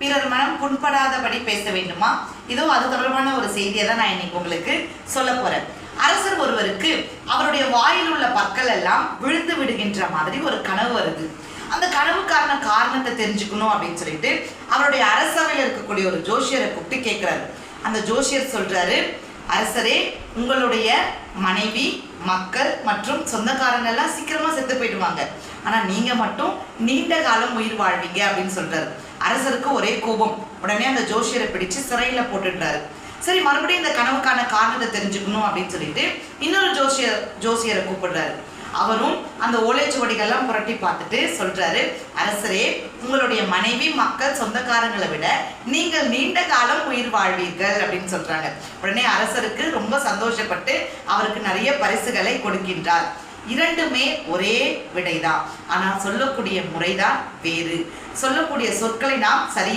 பிறர் மனம் புண்படாதபடி பேச வேண்டுமா? இதோ அது தொடர்பான ஒரு செய்தியை தான் நான் இன்னைக்கு உங்களுக்கு சொல்ல போறேன். அரசர் ஒருவருக்கு அவருடைய வாயில் உள்ள பற்கள் எல்லாம் விழுந்து விடுகின்ற மாதிரி ஒரு கனவு வருது. அந்த கனவுக்கான காரணத்தை தெரிஞ்சுக்கணும் அப்படின்னு சொல்லிட்டு அவருடைய அரசவையில் இருக்கக்கூடிய ஒரு ஜோஷியரை கூப்பிட்டு கேட்கிறாரு அந்த ஜோஷியர் சொல்றாரு அரசரே உங்களுடைய மனைவி மக்கள் மற்றும் சொந்தக்காரங்க எல்லாம் சீக்கிரமா செத்து போயிடுவாங்க. ஆனா நீங்க மட்டும் நீண்ட காலம் உயிர் வாழ்வீங்க அப்படின்னு சொல்றாரு. அரசருக்கு ஒரே கோபம். உடனே அந்த ஜோஷியரை பிடிச்சு சிறையில போட்டுட்டாரு. சரி மறுபடியும் இந்த கனவுக்கான காரணத்தை தெரிஞ்சுக்கணும் அப்படின்னு சொல்லிட்டு இன்னொரு ஜோசியர் ஜோசியரை கூப்பிடுறாரு. அவரும் அந்த ஓலைச்சுவடிகள்லாம் புரட்டி பார்த்துட்டு சொல்றாரு அரசரே உங்களுடைய மனைவி மக்கள் சொந்தக்காரங்களை விட நீங்கள் நீண்ட காலம் உயிர் வாழ்வீர்கள் அப்படின்னு சொல்றாங்க. உடனே அரசருக்கு ரொம்ப சந்தோஷப்பட்டு அவருக்கு நிறைய பரிசுகளை கொடுக்கின்றார். இரண்டுமே ஒரே விடைதான். ஆனால் சொல்லக்கூடிய முறைதான் வேறு. சொல்லக்கூடிய சொற்களை நாம் சரி